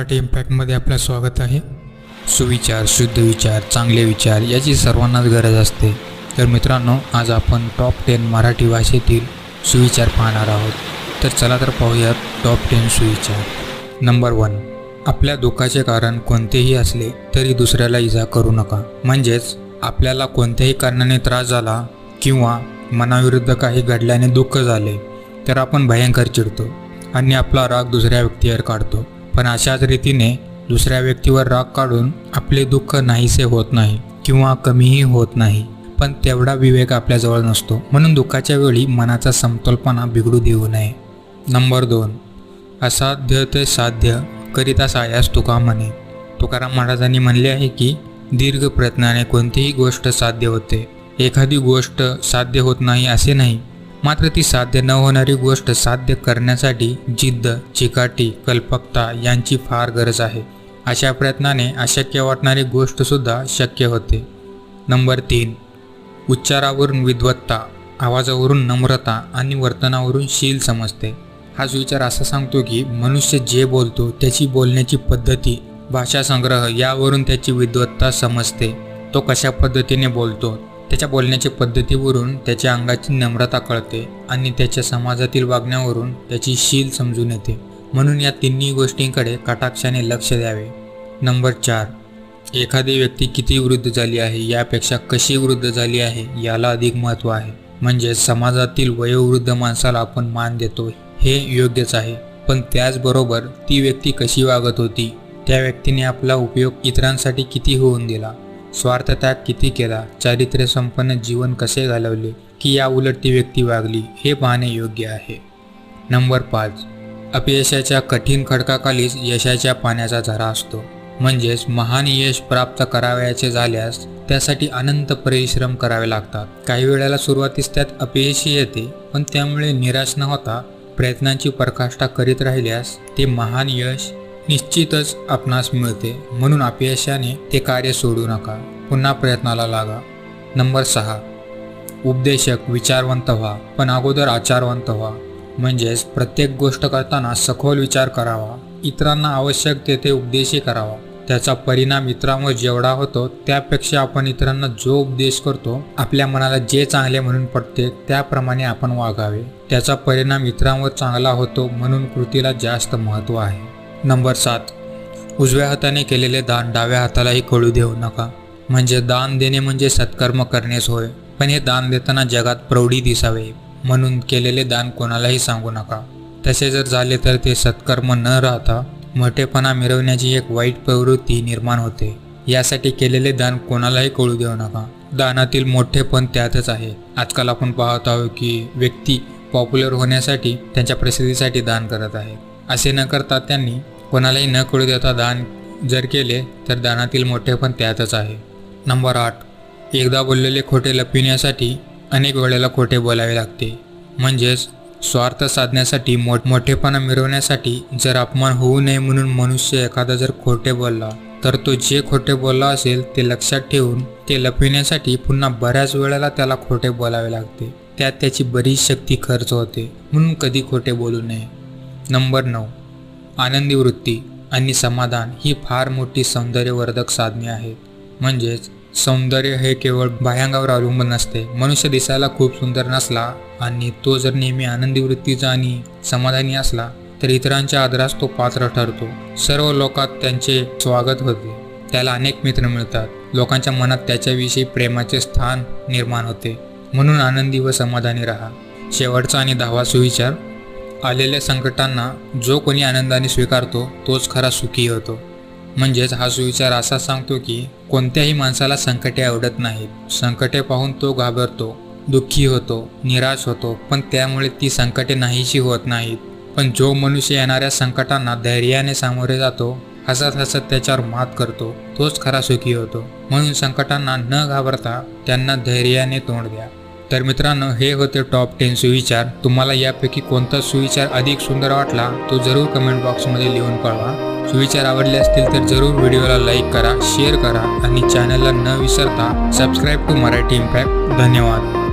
मराठी इम्पॅक्टमध्ये आपलं स्वागत आहे. सुविचार शुद्ध विचार चांगले विचार याची सर्वांनाच गरज असते. तर मित्रांनो आज आपण टॉप टेन मराठी भाषेतील सुविचार पाहणार आहोत. तर चला तर पाहूयात टॉप टेन सुविचार. नंबर वन आपल्या दुःखाचे कारण कोणतेही असले तरी दुसऱ्याला इजा करू नका. म्हणजेच आपल्याला कोणत्याही कारणाने त्रास झाला किंवा मनाविरुद्ध काही घडल्याने दुःख झाले तर आपण भयंकर चिडतो आणि आपला राग दुसऱ्या व्यक्तीवर काढतो. पण अशाच रीतीने दुसऱ्या व्यक्तीवर राग काढून आपले दुःख नाहीसे होत नाही किंवा कमीही होत नाही. पण तेवढा विवेक आपल्याजवळ नसतो. म्हणून दुःखाच्या वेळी मनाचा समतोलपणा बिघडू देऊ नये. नंबर दोन. असाध्य ते साध्य करिता सायास तुका म्हणे. तुकाराम महाराजांनी म्हणले आहे की दीर्घ प्रयत्नाने कोणतीही गोष्ट साध्य होते. एखादी गोष्ट साध्य होत नाही असे नाही. मात्र ती साध्य न होणारी गोष्ट साध्य करण्यासाठी जिद्द चिकाटी कल्पकता यांची फार गरज आहे. अशा प्रयत्नाने अशक्य वाटणारी गोष्टसुद्धा शक्य होते. नंबर तीन. उच्चारावरून विद्वत्ता आवाजावरून नम्रता आणि वर्तनावरून शील समजते. हाच विचार असा सांगतो की मनुष्य जे बोलतो त्याची बोलण्याची पद्धती भाषा संग्रह यावरून त्याची विद्वत्ता समजते. तो कशा पद्धतीने बोलतो त्याच्या बोलण्याच्या पद्धतीवरून त्याच्या अंगाची नम्रता कळते आणि त्याच्या समाजातील वागण्यावरून त्याची शील समजून येते. म्हणून या तिन्ही गोष्टींकडे कटाक्षाने लक्ष द्यावे. नंबर चार. एखादी व्यक्ती किती वृद्ध झाली आहे यापेक्षा कशी वृद्ध झाली आहे याला अधिक महत्त्व आहे. म्हणजे समाजातील वयोवृद्ध माणसाला आपण मान देतो हे योग्यच आहे. पण त्याचबरोबर ती व्यक्ती कशी वागत होती त्या व्यक्तीने आपला उपयोग इतरांसाठी किती होऊन दिला स्वार्थ त्याग किती केला? चारित्र्य संपन्न जीवन कसे घालवले? की या उलट ती व्यक्ती वागली हे पाहणे योग्य आहे. नंबर पाच. अपयशाच्या कठीण खडकाखालीच यशाच्या पाण्याचा झरा असतो. म्हणजेच महान यश प्राप्त करावयाचे झाल्यास त्यासाठी अनंत परिश्रम करावे लागतात. काही वेळेला सुरुवातीस त्यात अपयशी येते पण त्यामुळे निराश न होता प्रयत्नांची प्रकाष्ठा करीत राहिल्यास ते महान यश निश्चितच आपणास मिळते. म्हणून अपयशाने ते कार्य सोडू नका. पुन्हा प्रयत्नाला लागा. नंबर सहा. उपदेशक विचारवंत व्हा. पण अगोदर आचारवंत व्हा. म्हणजेच प्रत्येक गोष्ट करताना सखोल विचार करावा. इतरांना आवश्यक तेथे उपदेशही करावा. त्याचा परिणाम इतरांवर जेवढा होतो त्यापेक्षा आपण इतरांना जो उपदेश करतो आपल्या मनाला जे चांगले म्हणून पडते त्याप्रमाणे आपण वागावे. त्याचा परिणाम इतरांवर चांगला होतो म्हणून कृतीला जास्त महत्त्व आहे. नंबर सात. उजव्या हाताने केलेले दान डाव्या हातालाही कळू देऊ नका. म्हणजे दान देणे म्हणजे सत्कर्म करणेच होय पण हे दान देताना जगात प्रौढी दिसावे. म्हणून केलेले दान कोणालाही सांगू नका. तसे जर झाले तर ते सत्कर्म न राहता मोठेपणा मिरवण्याची एक वाईट प्रवृत्ती निर्माण होते. यासाठी केलेले दान कोणालाही कळू देऊ नका. दानातील मोठेपण त्यातच आहे. आजकाल आपण पाहत आहोत की व्यक्ती पॉप्युलर होण्यासाठी त्यांच्या प्रसिद्धीसाठी दान करत आहे असे न करता त्यांनी कोणालाही न कळू देता दान जर केले तर दानातील मोठेपण त्यातच आहे. नंबर आठ. एकदा बोललेले खोटे लपविण्यासाठी अनेक वेळेला खोटे बोलावे लागते. म्हणजेच स्वार्थ साधण्यासाठी मोठ मोठेपणा जर अपमान होऊ नये म्हणून मनुष्य एखादा जर खोटे बोलला तर तो जे खोटे बोलला असेल ते लक्षात ठेवून ते लपविण्यासाठी पुन्हा बऱ्याच वेळेला त्याला खोटे बोलावे लागते. त्यात त्याची बरीच शक्ती खर्च होते. म्हणून कधी खोटे बोलू नये. नंबर नऊ. आनंदी वृत्ती आणि समाधान ही फार मोठी सौंदर्यवर्धक साधने आहेत. म्हणजेच सौंदर्य हे केवळ बाह्यांगावर अवलंबून नसते. मनुष्य दिसायला खूप सुंदर नसला आणि तो जर नेहमी आनंदी वृत्तीचा आणि समाधानी असला तर इतरांच्या आदरास तो पात्र ठरतो. सर्व लोकात त्यांचे स्वागत होते. त्याला अनेक मित्र मिळतात. लोकांच्या मनात त्याच्याविषयी प्रेमाचे स्थान निर्माण होते. म्हणून आनंदी व समाधानी राहा. शेवटचा आणि दहावा सुविचार आलेल्या संकटांना जो कोणी आनंदाने स्वीकारतो तोच खरा सुखी होतो. म्हणजेच हा सुविचार असा सांगतो की कोणत्याही माणसाला संकटे आवडत नाहीत. संकटे पाहून तो घाबरतो दुःखी होतो निराश होतो पण त्यामुळे ती संकटे नाहीशी होत नाहीत. पण जो मनुष्य येणाऱ्या संकटांना धैर्याने सामोरे जातो हसत हसत त्याच्यावर मात करतो तोच खरा सुखी होतो. म्हणून संकटांना न घाबरता त्यांना धैर्याने तोंड द्या. तर मित्रांनो हे होते टॉप टेन सुविचार. तुम्हाला यापैकी कोणता सुविचार अधिक सुंदर वाटला तो जरूर कमेंट बॉक्समध्ये लिहून कळवा. सुविचार आवडले असतील तर जरूर व्हिडिओला लाईक करा शेअर करा आणि चॅनलला न विसरता सबस्क्राईब टू मराठी इम्पॅक्ट धन्यवाद.